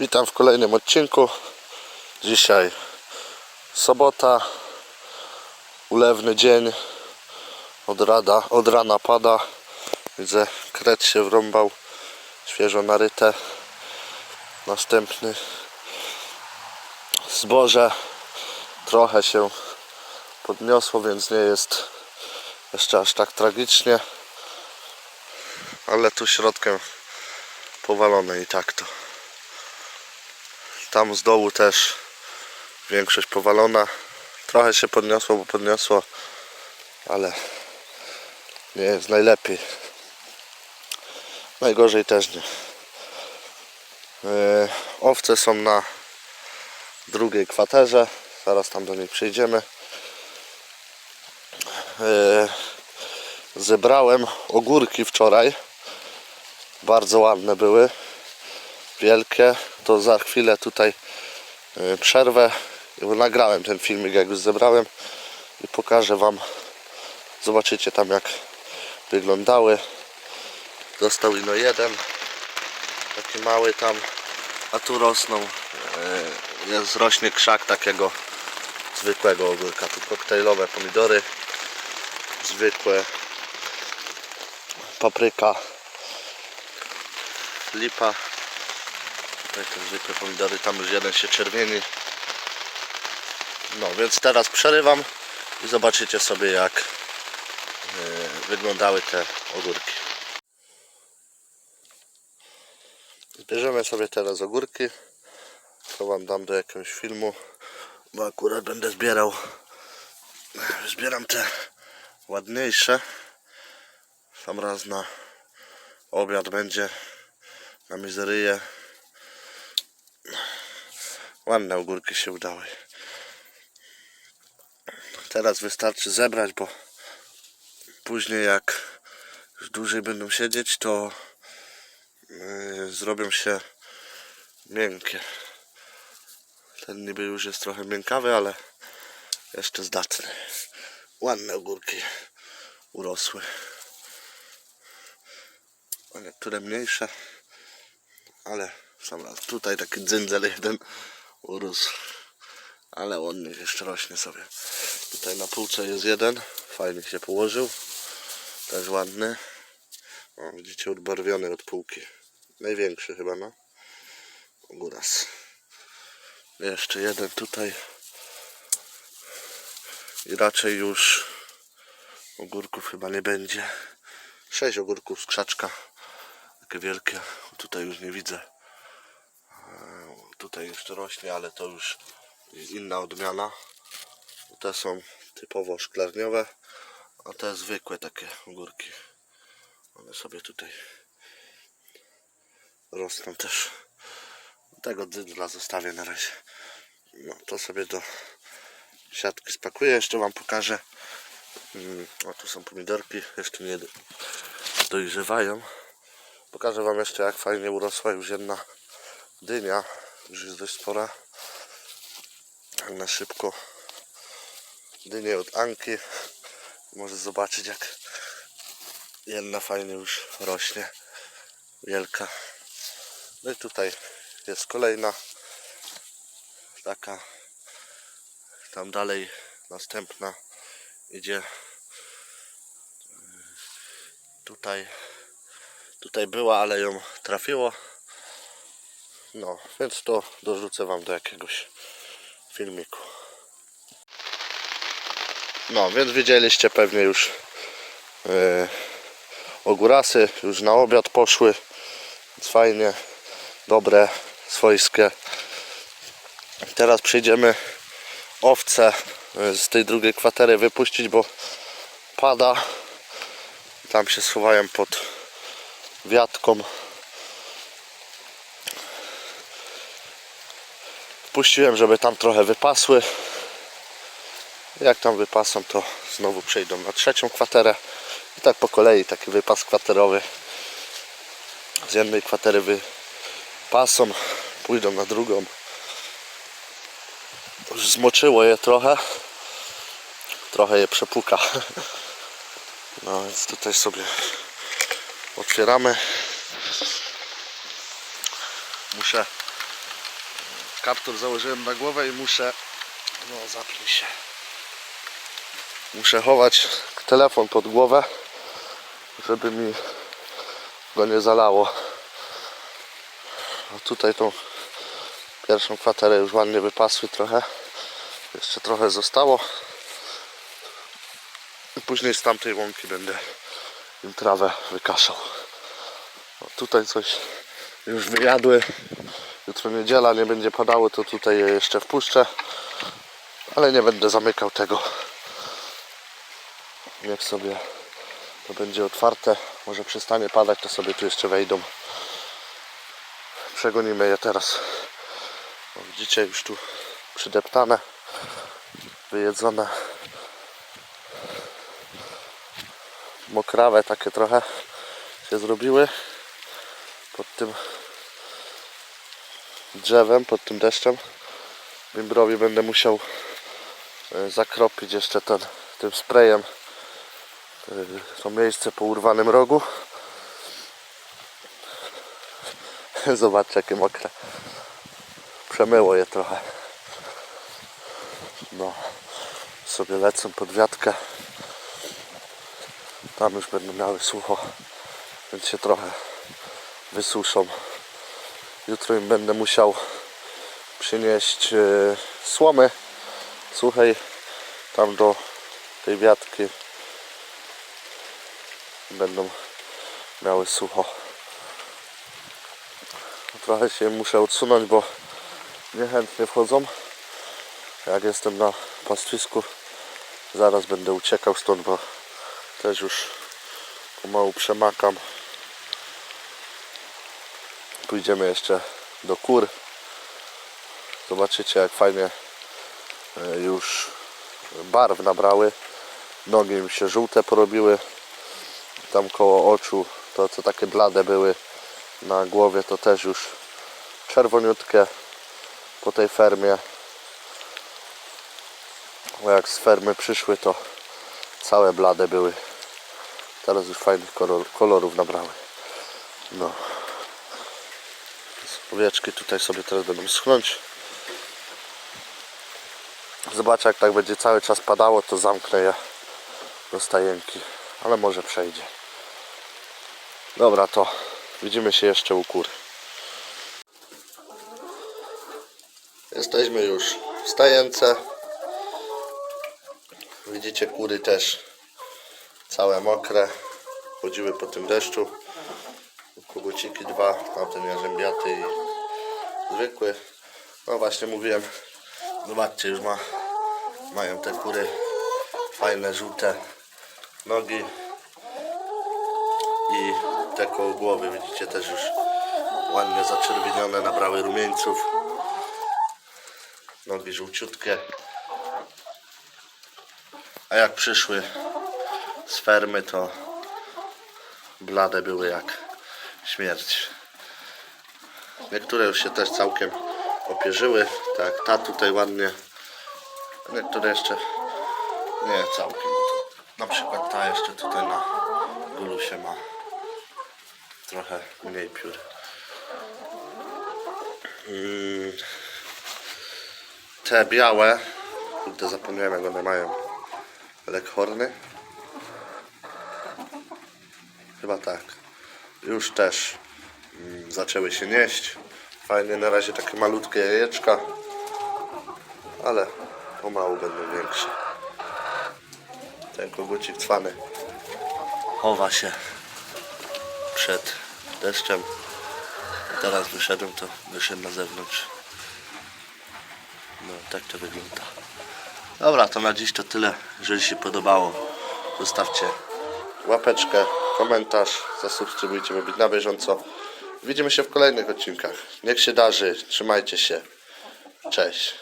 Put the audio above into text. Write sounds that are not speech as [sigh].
Witam w kolejnym odcinku. Dzisiaj sobota, ulewny dzień. Od, rada, od rana pada. Widzę, kret się wrąbał, świeżo naryte. Następny zboże trochę się podniosło, więc nie jest jeszcze aż tak tragicznie. Ale tu środkiem powalone i tak to. Tam z dołu też większość powalona. Trochę się podniosło, bo podniosło, ale nie jest najlepiej. Najgorzej też nie. Yy, owce są na drugiej kwaterze. Zaraz tam do niej przejdziemy. Yy, zebrałem ogórki wczoraj. Bardzo ładne były. Wielkie. To za chwilę tutaj yy, przerwę. Nagrałem ten filmik jak już zebrałem i pokażę Wam. Zobaczycie tam jak wyglądały. Został ino jeden. Taki mały tam. A tu rosną. Yy, Jest rośnie krzak takiego zwykłego ogórka. Tu koktajlowe pomidory. Zwykłe. Papryka. Lipa. Tutaj te zwykłe pomidory. Tam już jeden się czerwieni. No więc teraz przerywam i zobaczycie sobie jak yy, wyglądały te ogórki. Zbierzemy sobie teraz ogórki. To wam dam do jakiegoś filmu, bo akurat będę zbierał. Zbieram te ładniejsze. Sam raz na obiad będzie na mizeryję. Ładne ogórki się udały. Teraz wystarczy zebrać, bo później jak już dłużej będą siedzieć, to yy, zrobią się miękkie. Ten niby już jest trochę miękkawy, ale jeszcze zdatny. Ładne ogórki urosły. A niektóre mniejsze, ale sam raz. Tutaj taki dzyndzel jeden urósł. Ale niech jeszcze rośnie sobie. Tutaj na półce jest jeden. Fajnie się położył. Też ładny. O, widzicie, odbarwiony od półki. Największy chyba, no. Góras. Jeszcze jeden tutaj. I raczej już ogórków chyba nie będzie. Sześć ogórków z krzaczka. Takie wielkie. Tutaj już nie widzę. Tutaj jeszcze rośnie, ale to już inna odmiana. Te są typowo szklarniowe, a te zwykłe takie ogórki. One sobie tutaj rosną też. Tego dydla zostawię na razie. No to sobie do siatki spakuję. Jeszcze Wam pokażę. Mm, O tu są pomidorki. Jeszcze nie dojrzewają. Pokażę Wam jeszcze jak fajnie urosła już jedna dynia. Już jest dość spora. Tak na szybko. Dynię od Anki. Może zobaczyć jak jedna fajnie już rośnie. Wielka. No i tutaj jest kolejna taka tam dalej następna idzie tutaj tutaj była, ale ją trafiło no, więc to dorzucę wam do jakiegoś filmiku no, więc widzieliście pewnie już yy, ogórasy już na obiad poszły fajnie dobre, swojskie. Teraz przejdziemy owce y, z tej drugiej kwatery wypuścić, bo pada. Tam się schowają pod wiatką. Puściłem, żeby tam trochę wypasły. Jak tam wypasą, to znowu przejdą na trzecią kwaterę. I tak po kolei taki wypas kwaterowy. Z jednej kwatery wy, pasą, pójdą na drugą. Zmoczyło je trochę. Trochę je przepuka. [laughs] No więc tutaj sobie otwieramy. Muszę Kaptur założyłem na głowę i muszę... No, zapnij się. Muszę chować telefon pod głowę, żeby mi go nie zalało. A tutaj tą pierwszą kwaterę już ładnie wypasły trochę. Jeszcze trochę zostało. I później z tamtej łąki będę im trawę wykaszał. Tutaj coś już wyjadły. Jutro niedziela, nie będzie padało, to tutaj je jeszcze wpuszczę. Ale nie będę zamykał tego. Niech sobie to będzie otwarte. Może przestanie padać, to sobie tu jeszcze wejdą. Przegonimy je teraz. O, widzicie, już tu przydeptane, wyjedzone. Mokrawe takie trochę się zrobiły pod tym drzewem, pod tym deszczem. Bimbrowi będę musiał e, zakropić jeszcze ten, tym sprayem e, to miejsce po urwanym rogu. [laughs] Zobaczcie jakie mokre. Przemyło je trochę. No, sobie lecą pod wiatkę. Tam już będą miały sucho, więc się trochę wysuszą. Jutro im będę musiał przynieść e, słomy suchej tam do tej wiatki. Będą miały sucho. Trochę się muszę odsunąć, bo niechętnie wchodzą. Jak jestem na pastwisku, zaraz będę uciekał stąd, bo też już pomału przemakam. Pójdziemy jeszcze do kur. Zobaczycie jak fajnie e, już barw nabrały. Nogi mi się żółte porobiły. Tam koło oczu to co takie blade były na głowie to też już czerwoniutkie po tej fermie. Bo jak z fermy przyszły to całe blade były. Teraz już fajnych kolor, kolorów nabrały. No. Owieczki tutaj sobie teraz będą schnąć. Zobaczę jak tak będzie cały czas padało, to zamknę je do stajenki. Ale może przejdzie. Dobra, to widzimy się jeszcze u kur. Jesteśmy już w stajence. Widzicie, kury też całe mokre. Chodziły po tym deszczu. Koguciki dwa, tamten jarzębiaty i zwykły. No właśnie mówiłem, zobaczcie, już ma, mają te kury fajne, żółte nogi i te koło głowy, widzicie, też już ładnie zaczerwienione, nabrały rumieńców. Nogi żółciutkie. A jak przyszły z fermy, to blade były jak śmierć. Niektóre już się też całkiem opierzyły, tak ta tutaj ładnie. Niektóre jeszcze nie całkiem. Na przykład ta jeszcze tutaj na gulusie ma trochę mniej piór. Mm. Te białe, kurde zapomniałem jak one mają. Leghorny? Chyba tak. Już też mm, zaczęły się nieść. Fajnie, na razie takie malutkie jajeczka, ale pomału będą większe. Ten kogucik cwany chowa się przed deszczem. Teraz wyszedłem, to wyszedł na zewnątrz. No, tak to wygląda. Dobra, to na dziś to tyle. Jeżeli się podobało, zostawcie łapeczkę, komentarz, zasubskrybujcie, by być na bieżąco. Widzimy się w kolejnych odcinkach. Niech się darzy, trzymajcie się. Cześć.